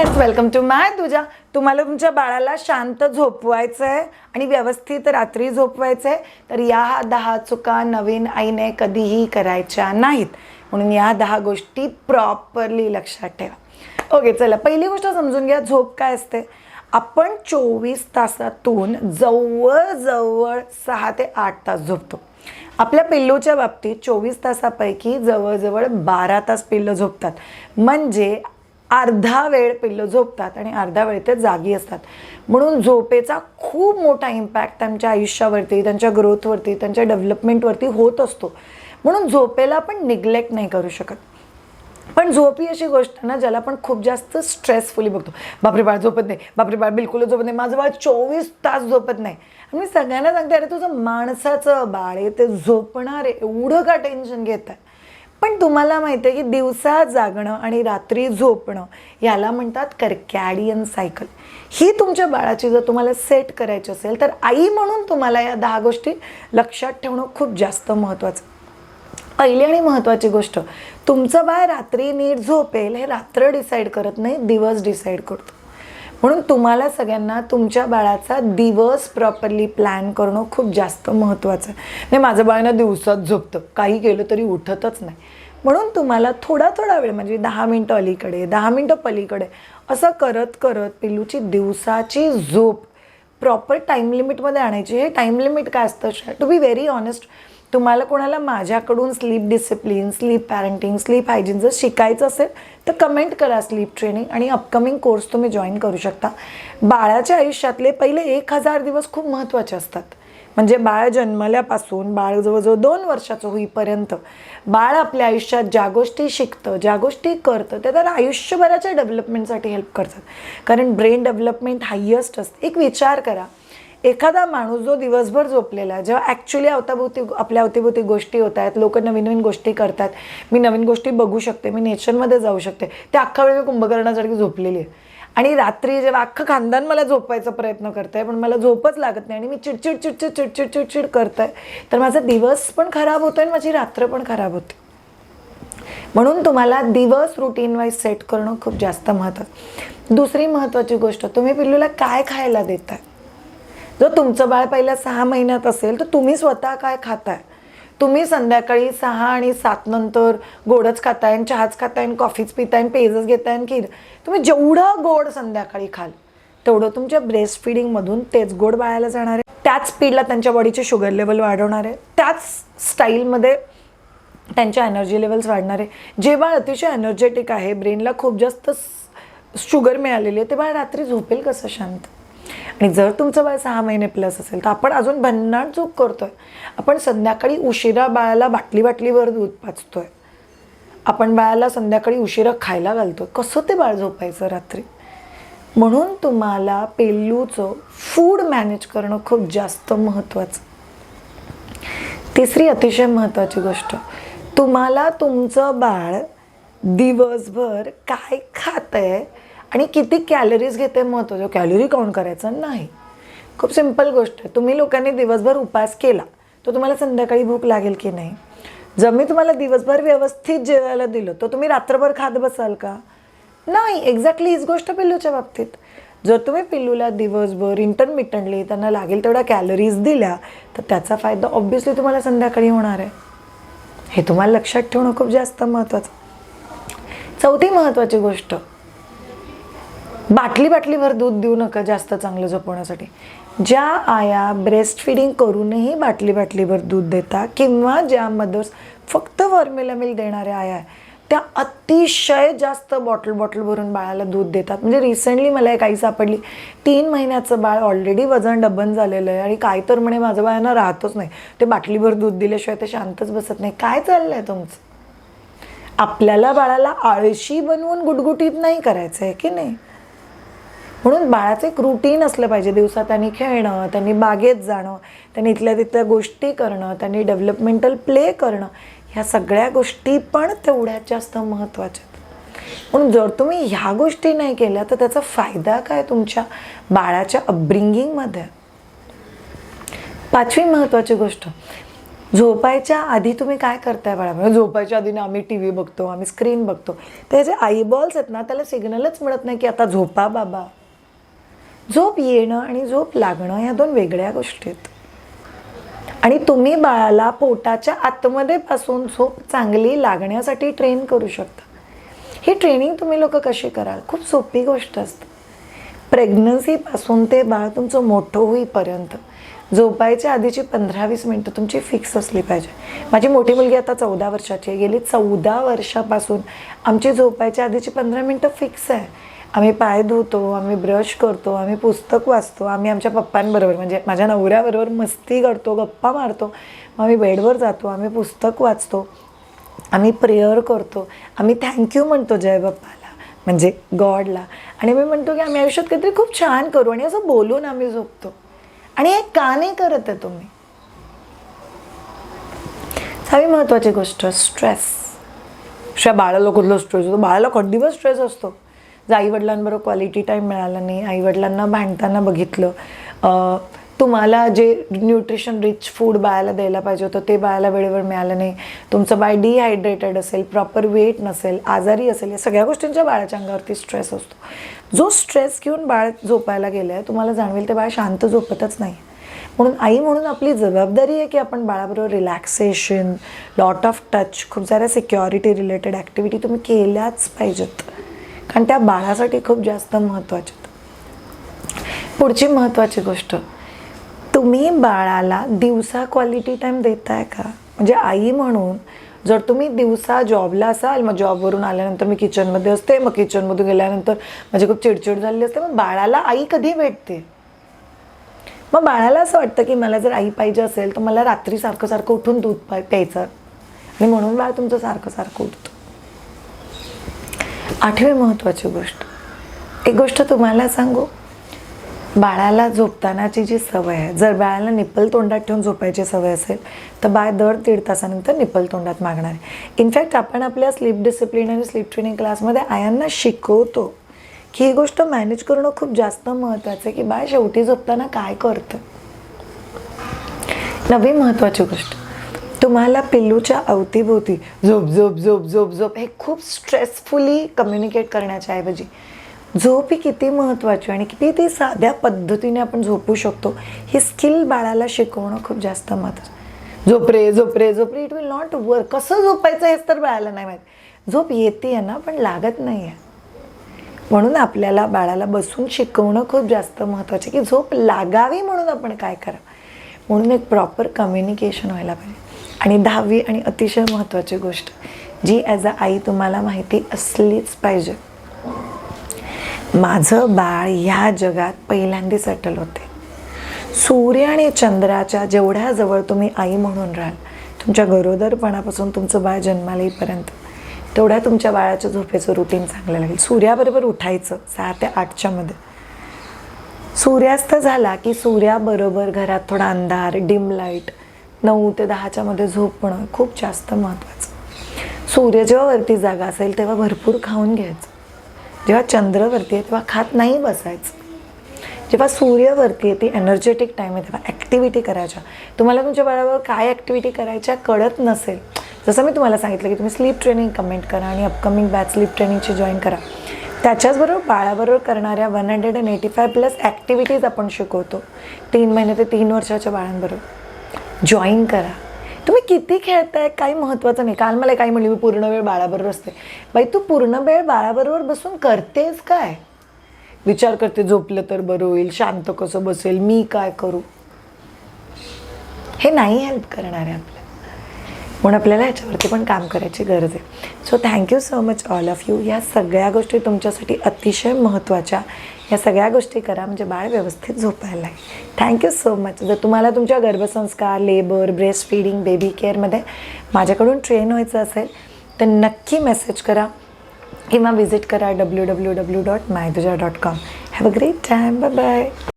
Yes welcome to माय तुझ्या तुम्हाला तुमच्या बाळाला शांत झोपवायचं आहे आणि व्यवस्थित रात्री झोपवायचं आहे तर या दहा चुका नवीन आईने कधीही करायच्या नाहीत. म्हणून या दहा गोष्टी प्रॉपरली लक्षात ठेवा. ओके चला पहिली गोष्ट समजून घ्या झोप काय असते? आपण चोवीस तासातून जवळजवळ सहा ते आठ तास झोपतो. आपल्या पिल्लूच्या बाबतीत चोवीस तासापैकी जवळजवळ बारा तास पिल्लं झोपतात. म्हणजे अर्धा वेळ पिल्लं झोपतात आणि अर्धा वेळ ते जागी असतात. म्हणून झोपेचा खूप मोठा इम्पॅक्ट त्यांच्या आयुष्यावरती त्यांच्या ग्रोथवरती त्यांच्या डेव्हलपमेंटवरती होत असतो. म्हणून झोपेला आपण निग्लेक्ट नाही करू शकत. पण झोप ही अशी गोष्ट आहे ना ज्याला आपण खूप जास्त स्ट्रेसफुली बघतो. बापरे बाळ झोपत नाही. बापरे बाळ बिलकुल झोपत नाही. माझं बाळ चोवीस तास झोपत नाही. आणि मी सगळ्यांना सांगते अरे तुझं माणसाचं बाळ आहे ते झोपणार आहे. एवढं का टेन्शन घेत आहे? पण तुम्हाला माहिती आहे की दिवसा जागणं आणि रात्री झोपणं याला म्हणतात कर्कॅडियन सायकल. ही तुमच्या बाळाची जर तुम्हाला सेट करायची असेल तर आई म्हणून तुम्हाला या दहा गोष्टी लक्षात ठेवणं खूप जास्त महत्त्वाचं पहिली आणि महत्त्वाची गोष्ट तुमचं बाळ रात्री नीट झोपेल हे रात्र डिसाईड करत नाही दिवस डिसाईड करतो. म्हणून तुम्हाला सगळ्यांना तुमच्या बाळाचा दिवस प्रॉपरली प्लॅन करणं खूप जास्त महत्त्वाचं आहे नाही माझं बाळ ना दिवसात झोपतं. काही केलं तरी उठतच नाही. म्हणून तुम्हाला थोडा थोडा वेळ म्हणजे दहा मिनटं अलीकडे दहा मिनटं पलीकडे असं करत करत पिल्लूची दिवसाची झोप प्रॉपर टाईम लिमिटमध्ये आणायची. हे टाईम लिमिट काय असतं टू बी व्हेरी ऑनेस्ट तुम्हाला कोणाला माझ्याकडून sleep discipline sleep parenting sleep hygiene जर शिकायचं असेल तर कमेंट करा स्लीप ट्रेनिंग आणि अपकमिंग कोर्स तुम्ही जॉईन करू शकता. बाळाच्या आयुष्यातले पहिले एक हजार दिवस खूप महत्त्वाचे असतात. म्हणजे बाळ जन्मल्यापासून बाळ जवळजवळ दोन वर्षाचं होईपर्यंत बाळ आपल्या आयुष्यात ज्या गोष्टी शिकतं ज्या गोष्टी करतं त्या त्याला आयुष्यभराच्या डेव्हलपमेंटसाठी हेल्प करतात. कारण ब्रेन डेव्हलपमेंट हायेस्ट असते. एक विचार करा. एखादा माणूस जो दिवसभर झोपलेला आहे जेव्हा ॲक्च्युली अवताभोवती आपल्या अवतीभोवती गोष्टी होत आहेत लोक नवीन नवीन गोष्टी करतात मी नवीन गोष्टी बघू शकते मी नेचरमध्ये जाऊ शकते ते अख्खा वेळ मी कुंभकर्णासारखी झोपलेली आहे. आणि रात्री जेव्हा अख्खं खानदान मला झोपायचा प्रयत्न करत आहे पण मला झोपच लागत नाही आणि मी चिडचिड चिडचिड चिडचिड चिडचिड करत आहे तर माझा दिवस पण खराब होतो आणि माझी रात्र पण खराब होते. म्हणून तुम्हाला दिवस रुटीन वाईज सेट करणं खूप जास्त महत्त्वाचं. दुसरी महत्त्वाची गोष्ट तुम्ही पिल्लूला काय खायला देताय? जर तुमचं बाळ पहिल्या सहा महिन्यात असेल तर तुम्ही स्वतः काय खाताय? तुम्ही संध्याकाळी सहा आणि सात नंतर गोडच खाताय आणि चहाच खाताय आणि कॉफीच पिताय आणि पेजच घेताय आणि खीर. तुम्ही जेवढं गोड संध्याकाळी खाल तेवढं तुमच्या ब्रेस्ट फिडिंगमधून तेच गोड बाळाला जाणार आहे. त्याच स्पीडला त्यांच्या बॉडीचे शुगर लेवल वाढवणार आहे. त्याच स्टाईलमध्ये त्यांच्या एनर्जी लेवल्स वाढणार आहे. जे बाळ अतिशय एनर्जेटिक आहे ब्रेनला खूप जास्त शुगर मिळालेली आहे ते बाळ रात्री झोपेल कसं शांत? आणि जर तुमचं बाळ सहा महिने प्लस असेल तर आपण अजून भन्नाट चूक करतोय. आपण संध्याकाळी उशिरा बाळाला बाटली बाटलीवर दूध पाचतोय आपण बाळाला संध्याकाळी उशिरा खायला घालतोय. कसं ते बाळ झोपायचं रात्री? म्हणून तुम्हाला पेल्लूचं फूड मॅनेज करणं खूप जास्त महत्त्वाचं तिसरी अतिशय महत्त्वाची गोष्ट तुम्हाला तुमचं बाळ दिवसभर काय खात आहे आणि किती कॅलरीज घेते महत्त्वाचं कॅलरी काउंट करायचं नाही. खूप सिंपल गोष्ट आहे. तुम्ही लोकांनी दिवसभर उपास केला तर तुम्हाला संध्याकाळी भूक लागेल की नाही? जर मी तुम्हाला दिवसभर व्यवस्थित जेवायला दिलं तर तुम्ही रात्रभर खात बसाल का? नाही. एक्झॅक्टली हीच गोष्ट पिल्लूच्या बाबतीत. जर तुम्ही पिल्लूला दिवसभर इंटरमिटंटली त्यांना लागेल तेवढ्या कॅलरीज दिल्या तर त्याचा फायदा ऑब्व्हियसली तुम्हाला संध्याकाळी होणार आहे. हे तुम्हाला लक्षात ठेवणं खूप जास्त महत्त्वाचं. चौथी महत्त्वाची गोष्ट बाटली बाटलीभर दूध देऊ नका जास्त चांगलं झोपवण्यासाठी ज्या आया ब्रेस्ट फिडिंग करूनही बाटली बाटलीभर दूध देतात किंवा ज्या मदर्स फक्त फॉर्म्युला मिल्क देणाऱ्या आया आहे त्या अतिशय जास्त बॉटल बॉटल भरून बाळाला दूध देतात. म्हणजे रिसेंटली मला एक आई सापडली. तीन महिन्याचं बाळ ऑलरेडी वजन डबन झालेलं आहे आणि काय तर म्हणे माझं बाळांना राहतच नाही. ते बाटलीभर दूध दिल्याशिवाय ते शांतच बसत नाही. काय चाललं आहे तुमचं? आपल्याला बाळाला आळशी बनवून गुटगुटीत नाही करायचं आहे की नाही? म्हणून बाळाचं एक रुटीन असलं पाहिजे. दिवसात त्यांनी खेळणं त्यांनी बागेत जाणं त्यांनी इथल्या तिथल्या गोष्टी करणं त्यांनी डेव्हलपमेंटल प्ले करणं ह्या सगळ्या गोष्टी पण तेवढ्याच जास्त महत्त्वाच्या आहेत. म्हणून जर तुम्ही ह्या गोष्टी नाही केल्या तर त्याचा फायदा काय तुमच्या बाळाच्या अपब्रिंगिंगमध्ये पाचवी महत्त्वाची गोष्ट. झोपायच्या आधी तुम्ही काय करताय बाळा म्हणजे झोपायच्या आधी ना आम्ही टी व्ही बघतो आम्ही स्क्रीन बघतो. ते जे आईबॉल्स आहेत ना त्याला सिग्नलच मिळत नाही की आता झोपा बाबा. झोप येणं आणि झोप लागणं ह्या दोन वेगळ्या गोष्टी आहेत. आणि तुम्ही बाळाला पोटाच्या आतमध्ये पासून झोप चांगली लागण्यासाठी ट्रेन करू शकता. ही ट्रेनिंग तुम्ही लोक कशी कराल? खूप सोपी गोष्ट असते. प्रेग्नन्सीपासून ते बाळ तुमचं मोठं होईपर्यंत झोपायच्या आधीची पंधरा वीस मिनटं तुमची फिक्स असली पाहिजे. माझी मोठी मुलगी आता चौदा वर्षाची आहे. गेली चौदा वर्षापासून आमची झोपायच्या आधीची पंधरा मिनटं फिक्स आहे. आम्ही पाय धुतो आम्ही ब्रश करतो आम्ही पुस्तक वाचतो आम्ही आमच्या पप्पांबरोबर म्हणजे माझ्या नवऱ्याबरोबर मस्ती करतो गप्पा मारतो मग आम्ही बेडवर जातो आम्ही पुस्तक वाचतो आम्ही प्रेयर करतो आम्ही थँक्यू म्हणतो जय बाप्पाला म्हणजे गॉडला. आणि मी म्हणतो की आम्ही आयुष्यात काहीतरी खूप छान करू आणि असं बोलून आम्ही झोपतो. आणि हे का नाही करत आहे तुम्ही. सहावी महत्त्वाची गोष्ट स्ट्रेस अशा बाळाला कुठलं स्ट्रेस होतो? बाळाला कधीवर स्ट्रेस असतो. जर आईवडिलांबरोबर क्वालिटी टाईम मिळाला नाही आईवडिलांना भांडताना बघितलं. तुम्हाला जे न्यूट्रिशन रिच फूड बाळाला द्यायला पाहिजे होतं ते बाळाला वेळेवर मिळालं नाही. तुमचं बाळ डिहायड्रेटेड असेल प्रॉपर वेट नसेल आजारी असेल या सगळ्या गोष्टींच्या बाळाच्या अंगावरती स्ट्रेस असतो. जो स्ट्रेस घेऊन बाळ झोपायला गेलं आहे तुम्हाला जाणवेल ते बाळ शांत झोपतच नाही. म्हणून आई म्हणून आपली जबाबदारी आहे की आपण बाळाबरोबर रिलॅक्सेशन लॉट ऑफ टच खूप साऱ्या सिक्युरिटी रिलेटेड ॲक्टिव्हिटी तुम्ही केल्याच पाहिजेत. कारण त्या बाळासाठी खूप जास्त महत्त्वाच्या आहेत पुढची महत्त्वाची गोष्ट तुम्ही बाळाला दिवसा क्वालिटी टाईम देताय का? म्हणजे आई म्हणून जर तुम्ही दिवसा जॉबला असाल मग जॉबवरून आल्यानंतर मी किचनमध्ये असते मग किचनमधून गेल्यानंतर माझी खूप चिडचिड झालेली असते मग बाळाला आई कधी भेटते? मग बाळाला असं वाटतं की मला जर आई पाहिजे असेल तर मला रात्री सारखं सारखं उठून दूध पाय प्यायचं. आणि म्हणून बाळ तुमचं सारखं सारखं उठतं. आठवी महत्त्वाची गोष्ट. एक गोष्ट तुम्हाला सांगू? बाळाला झोपतानाची जी सवय आहे जर बाळाला निप्पल तोंडात ठेवून झोपायची सवय असेल तर बाळ दर दीड तासानंतर निप्पल तोंडात मागणार आहे. इनफॅक्ट आपण आपल्या स्लीप डिसिप्लिन आणि स्लीप ट्रेनिंग क्लासमध्ये आयांना शिकवतो की ही गोष्ट मॅनेज करणं खूप जास्त महत्त्वाचं आहे की बाळ शेवटी झोपताना काय करतं. नवी महत्त्वाची गोष्ट. तुम्हाला पिल्लूच्या अवतीभोवती झोप झोप झोप झोप झोप हे खूप स्ट्रेसफुली कम्युनिकेट करण्याच्या ऐवजी. झोप ही किती महत्त्वाची आणि किती ती साध्या पद्धतीने आपण झोपू शकतो ही स्किल बाळाला शिकवणं खूप जास्त महत्त्वाचं झोप रे झोप रे झोप रे इट विल नॉट वर्क कसं झोपायचं हेच तर बाळाला नाही माहीत. झोप येते ना पण लागत नाही आहे. म्हणून आपल्याला बाळाला बसून शिकवणं खूप जास्त महत्त्वाचं आहे की झोप लागावी म्हणून आपण काय करा म्हणून एक प्रॉपर कम्युनिकेशन व्हायला पाहिजे. आणि दहावी आणि अतिशय महत्त्वाची गोष्ट जी ॲज अ आई तुम्हाला माहिती असलीच पाहिजे. माझं बाळ ह्या जगात पहिल्यांदा सेटल होते. सूर्य आणि चंद्राच्या जेवढ्या जवळ तुम्ही आई म्हणून राहाल तुमच्या गरोदरपणापासून तुमचं बाळ जन्माला येईपर्यंत तेवढ्या तुमच्या बाळाच्या झोपेचं रुटीन चांगलं लागेल सूर्याबरोबर उठायचं सहा ते आठच्या मध्ये. सूर्यास्त झाला की सूर्याबरोबर घरात थोडा अंधार डिम लाइट नऊ ते दहाच्या मध्ये झोपणं खूप जास्त महत्त्वाचं सूर्य जेव्हा वरती जागा असेल तेव्हा भरपूर खाऊन घ्यायचं. जेव्हा चंद्र वरती आहे तेव्हा खात नाही बसायचं. जेव्हा सूर्यवरती आहे ती एनर्जेटिक टाईम आहे तेव्हा ॲक्टिव्हिटी करायच्या. तुम्हाला तुमच्या बाळावर काय ॲक्टिव्हिटी करायच्या कळत नसेल. जसं मी तुम्हाला सांगितलं की तुम्ही स्लीप ट्रेनिंग कमेंट करा आणि अपकमिंग बॅच स्लीप ट्रेनिंगची जॉईन करा. त्याच्याचबरोबर बाळाबरोबर करणाऱ्या one hundred and eighty five plus activities आपण शिकवतो. तीन महिने ते तीन वर्षाच्या बाळांबरोबर. जॉईन करा. तुम्ही किती खेळताय काही महत्त्वाचं नाही. काल मला काही म्हणली मी पूर्ण वेळ बाळाबरोबर असते बाई तू पूर्ण वेळ बाळाबरोबर बसून करतेस काय? विचार करते झोपलं तर बरं होईल शांत कसं बसेल मी काय करू? हे नाही हेल्प करणार आहे आपल्याला म्हणून आपल्याला ह्याच्यावरती पण काम करायची गरज आहे. So thank you so much all of you या सगळ्या गोष्टी तुमच्यासाठी अतिशय महत्त्वाच्या. या सगळ्या गोष्टी करा म्हणजे बाळ व्यवस्थित झोपायला लागेल. थँक्यू सो मच जर तुम्हाला तुमच्या गर्भसंस्कार लेबर ब्रेस्ट फीडिंग बेबी केअरमध्ये माझ्याकडून ट्रेन व्हायचं असेल तर नक्की मेसेज करा किंवा विजिट करा W W W dot मायदुजा dot com have a great time bye bye